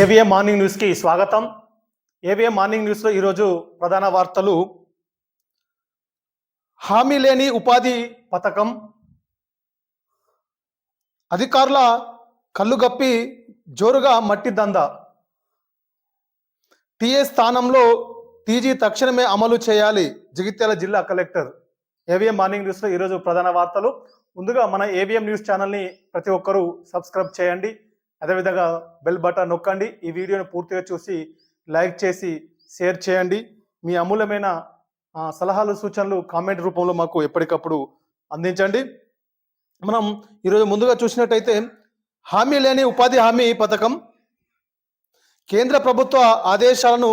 ఏవిఏ morning న్యూస్కి స్వాగతం. ఏవిఏ morning న్యూస్లో ఈరోజు ప్రధాన వార్తలు. హామీ లేని ఉపాధి పథకం. అధికారుల కళ్ళుగప్పి జోరుగా మట్టి దంద. టీఏ స్థానంలో టీజీ తక్షణమే అమలు చేయాలి జగిత్యాల జిల్లా కలెక్టర్. ఏవిఎం మార్నింగ్ న్యూస్లో ఈరోజు ప్రధాన వార్తలు. ముందుగా మన ఏవిఎం న్యూస్ ఛానల్ని ప్రతి ఒక్కరూ సబ్స్క్రైబ్ చేయండి. అదేవిధంగా బెల్ బటన్ నొక్కండి. ఈ వీడియోను పూర్తిగా చూసి లైక్ చేసి షేర్ చేయండి. మీ అమూల్యమైన సలహాలు సూచనలు కామెంట్ రూపంలో మాకు ఎప్పటికప్పుడు అందించండి. మనం ఈరోజు ముందుగా చూసినట్టయితే హామీ లేని ఉపాధి హామీ పథకం. కేంద్ర ప్రభుత్వ ఆదేశాలను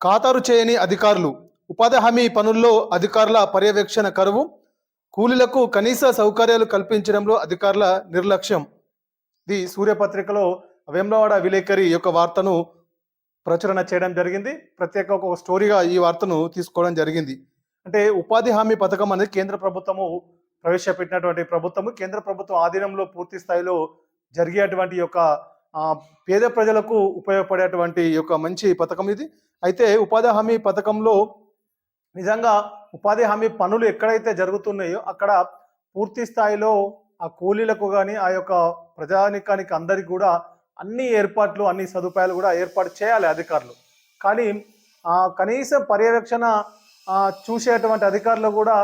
ఖాతారు చేయని అధికారులు. ఉపాధి హామీ పనుల్లో అధికారుల పర్యవేక్షణ కరువు. కూలీలకు కనీస సౌకర్యాలు కల్పించడంలో అధికారుల నిర్లక్ష్యం. ది సూర్యపత్రికలో వేములవాడ విలేకరి యొక్క వార్తను ప్రచురణ చేయడం జరిగింది. ప్రత్యేక ఒక స్టోరీగా ఈ వార్తను తీసుకోవడం జరిగింది. అంటే ఉపాధి హామీ పథకం అనేది కేంద్ర ప్రభుత్వము ప్రవేశపెట్టినటువంటి ప్రభుత్వము. కేంద్ర ప్రభుత్వం ఆధీనంలో పూర్తి స్థాయిలో జరిగేటువంటి యొక్క పేద ప్రజలకు ఉపయోగపడేటువంటి యొక్క మంచి పథకం ఇది. అయితే ఉపాధి హామీ పథకంలో నిజంగా ఉపాధి హామీ పనులు ఎక్కడైతే జరుగుతున్నాయో అక్కడ పూర్తి స్థాయిలో ఆ కూలీలకు కానీ ఆ యొక్క ప్రజానికానికి అందరికి కూడా అన్ని ఏర్పాట్లు అన్ని సదుపాయాలు కూడా ఏర్పాటు చేయాలి అధికారులు. కానీ ఆ కనీసం పర్యవేక్షణ చూసేటువంటి అధికారులు కూడా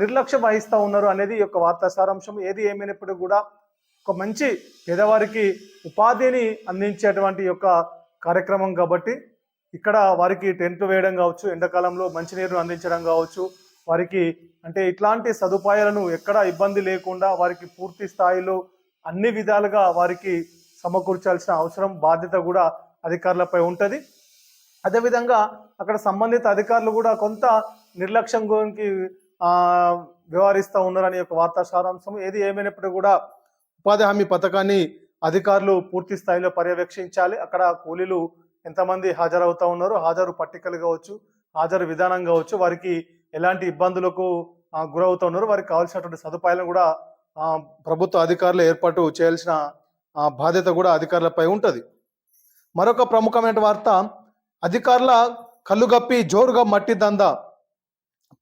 నిర్లక్ష్యం వహిస్తూ ఉన్నారు అనేది ఈ యొక్క వార్తా సారాంశం. ఏది ఏమైనప్పటికీ కూడా ఒక మంచి పేదవారికి ఉపాధిని అందించేటువంటి యొక్క కార్యక్రమం కాబట్టి ఇక్కడ వారికి టెంట్ వేయడం కావచ్చు ఎండాకాలంలో మంచినీరును అందించడం కావచ్చు వారికి అంటే ఇట్లాంటి సదుపాయాలను ఎక్కడా ఇబ్బంది లేకుండా వారికి పూర్తి స్థాయిలో అన్ని విధాలుగా వారికి సమకూర్చాల్సిన అవసరం బాధ్యత కూడా అధికారులపై ఉంటుంది. అదేవిధంగా అక్కడ సంబంధిత అధికారులు కూడా కొంత నిర్లక్ష్యం గురించి వ్యవహరిస్తూ ఉన్నారని యొక్క వార్తా సారాంశం. ఏది ఏమైనప్పటికీ కూడా ఉపాధి హామీ పథకాన్ని అధికారులు పూర్తి స్థాయిలో పర్యవేక్షించాలి. అక్కడ కూలీలు ఎంతమంది హాజరవుతూ ఉన్నారు హాజరు పట్టికలు కావచ్చు హాజరు విధానం కావచ్చు వారికి ఎలాంటి ఇబ్బందులకు ఆ, ఉన్నారు వారికి కావాల్సినటువంటి సదుపాయాలను కూడా ప్రభుత్వ అధికారులు ఏర్పాటు చేయాల్సిన బాధ్యత కూడా అధికారులపై ఉంటుంది. మరొక ప్రముఖమైన వార్త అధికారుల కళ్ళుగప్పి జోరుగా మట్టి దంద.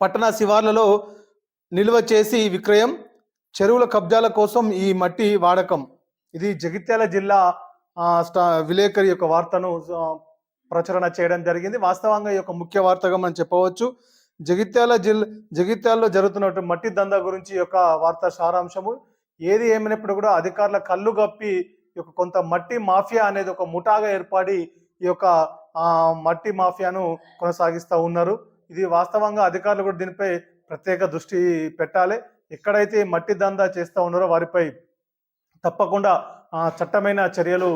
పట్టణ శివార్లలో నిల్వ చేసి విక్రయం చెరువుల కబ్జాల కోసం ఈ మట్టి వాడకం. ఇది జగిత్యాల జిల్లా స్టా- విలేకరి యొక్క వార్తను ప్రచురణ చేయడం జరిగింది. వాస్తవంగా ఈ యొక్క ముఖ్య వార్తగా మనం చెప్పవచ్చు. జగిత్యాల జిల్లా జగిత్యాలలో జరుగుతున్నటువంటి మట్టి దందా గురించి యొక్క వార్తా సారాంశము. ఏది ఏమైనప్పుడు కూడా అధికారుల కళ్ళు గప్పి యొక్క కొంత మట్టి మాఫియా అనేది ఒక ముఠాగా ఏర్పడి ఈ యొక్క మట్టి మాఫియాను కొనసాగిస్తూ ఉన్నారు. ఇది వాస్తవంగా అధికారులు కూడా దీనిపై ప్రత్యేక దృష్టి పెట్టాలి. ఎక్కడైతే మట్టి దందా చేస్తూ ఉన్నారో వారిపై తప్పకుండా చట్టమైన చర్యలు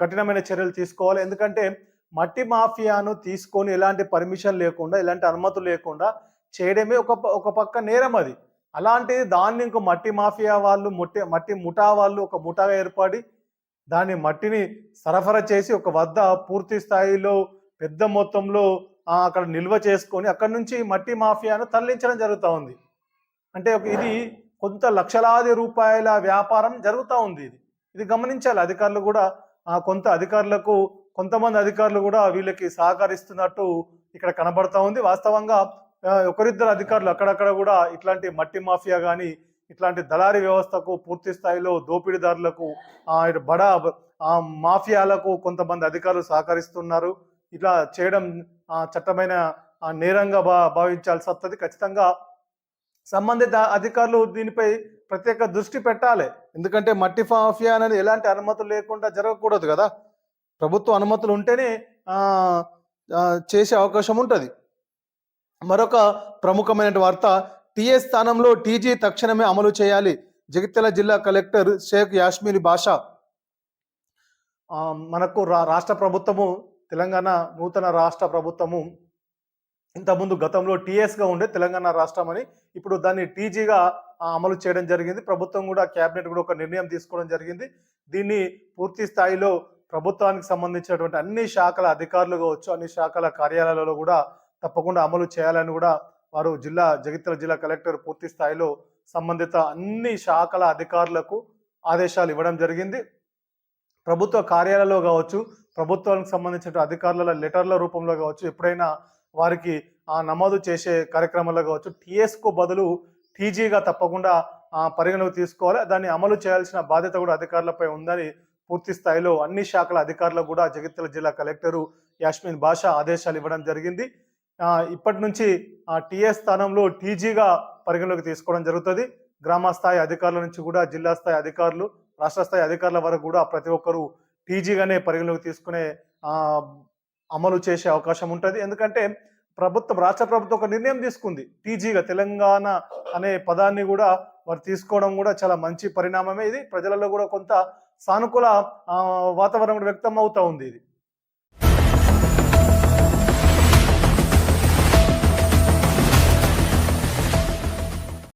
కఠినమైన చర్యలు తీసుకోవాలి. ఎందుకంటే మట్టి మాఫియాను తీసుకొని ఎలాంటి పర్మిషన్ లేకుండా ఎలాంటి అనుమతులు లేకుండా చేయడమే ఒక ప- ఒక పక్క నేరం అది. అలాంటిది దాన్ని ఇంకో మట్టి మాఫియా వాళ్ళు మొట్టి మట్టి ముఠా వాళ్ళు ఒక ముఠాగా ఏర్పడి దాని మట్టిని సరఫరా చేసి ఒక వద్ద పూర్తి స్థాయిలో పెద్ద మొత్తంలో అక్కడ నిల్వ చేసుకొని అక్కడ నుంచి మట్టి మాఫియాను తరలించడం జరుగుతూ ఉంది. అంటే ఇది కొంత లక్షలాది రూపాయల వ్యాపారం జరుగుతూ ఉంది ఇది. ఇది గమనించాలి. అధికారులు కూడా కొంత అధికారులకు కొంతమంది అధికారులు కూడా వీళ్ళకి సహకరిస్తున్నట్టు ఇక్కడ కనబడతా ఉంది. వాస్తవంగా ఒకరిద్దరు అధికారులు అక్కడక్కడ కూడా ఇట్లాంటి మట్టి మాఫియా కానీ ఇట్లాంటి దళారీ వ్యవస్థకు పూర్తి స్థాయిలో దోపిడీదారులకు ఇటు బడా ఆ, మాఫియాలకు కొంతమంది అధికారులు సహకరిస్తున్నారు. ఇట్లా చేయడం చట్టమైన నేరంగా భా భావించాల్సి వస్తుంది. ఖచ్చితంగా సంబంధిత అధికారులు దీనిపై ప్రత్యేక దృష్టి పెట్టాలి. ఎందుకంటే మట్టి మాఫియా అనేది ఎలాంటి అనుమతులు లేకుండా జరగకూడదు కదా. ప్రభుత్వ అనుమతులు ఉంటేనే చేసే అవకాశం ఉంటుంది. మరొక ప్రముఖమైన వార్త టీఏ స్థానంలో టీజీ తక్షణమే అమలు చేయాలి. జగిత్యాల జిల్లా కలెక్టర్ షేక్ యాస్మిని బాషా. మనకు రా రాష్ట్ర ప్రభుత్వము తెలంగాణ నూతన రాష్ట్ర ప్రభుత్వము ఇంతకుముందు గతంలో టీఎస్గా ఉండే తెలంగాణ రాష్ట్రం అని ఇప్పుడు దాన్ని టీజీగా అమలు చేయడం జరిగింది. ప్రభుత్వం కూడా క్యాబినెట్ కూడా ఒక నిర్ణయం తీసుకోవడం జరిగింది. దీన్ని పూర్తి స్థాయిలో ప్రభుత్వానికి సంబంధించినటువంటి అన్ని శాఖల అధికారులు కావచ్చు అన్ని శాఖల కార్యాలయాలలో కూడా తప్పకుండా అమలు చేయాలని కూడా వారు జిల్లా జగిత్యాల జిల్లా కలెక్టర్ పూర్తి స్థాయిలో సంబంధిత అన్ని శాఖల అధికారులకు ఆదేశాలు ఇవ్వడం జరిగింది. ప్రభుత్వ కార్యాలయంలో కావచ్చు ప్రభుత్వానికి సంబంధించిన అధికారుల లెటర్ల రూపంలో కావచ్చు ఎప్పుడైనా వారికి ఆ నమోదు చేసే కార్యక్రమంలో కావచ్చు టీఎస్కు బదులు టీజీగా తప్పకుండా ఆ, పరిగణలోకి తీసుకోవాలి. దాన్ని అమలు చేయాల్సిన బాధ్యత కూడా అధికారులపై ఉందని పూర్తి స్థాయిలో అన్ని శాఖల అధికారులకు కూడా జగిత్యాల జిల్లా కలెక్టరు యాస్మిన్ బాషా ఆదేశాలు ఇవ్వడం జరిగింది. ఇప్పటి నుంచి ఆ స్థానంలో టీజీగా పరిగణలోకి తీసుకోవడం జరుగుతుంది. గ్రామ స్థాయి అధికారుల నుంచి కూడా జిల్లా స్థాయి అధికారులు రాష్ట్ర స్థాయి అధికారుల వరకు కూడా ప్రతి ఒక్కరూ టీజీగానే పరిగణలోకి తీసుకునే అమలు చేసే అవకాశం ఉంటుంది. ఎందుకంటే ప్రభుత్వం రాష్ట్ర ప్రభుత్వం ఒక నిర్ణయం తీసుకుంది. టీజీగా తెలంగాణ అనే పదాన్ని కూడా వారు తీసుకోవడం కూడా చాలా మంచి పరిణామమే ఇది. ప్రజలలో కూడా కొంత సానుకూల వాతావరణం కూడా వ్యక్తం అవుతూ ఉంది ఇది.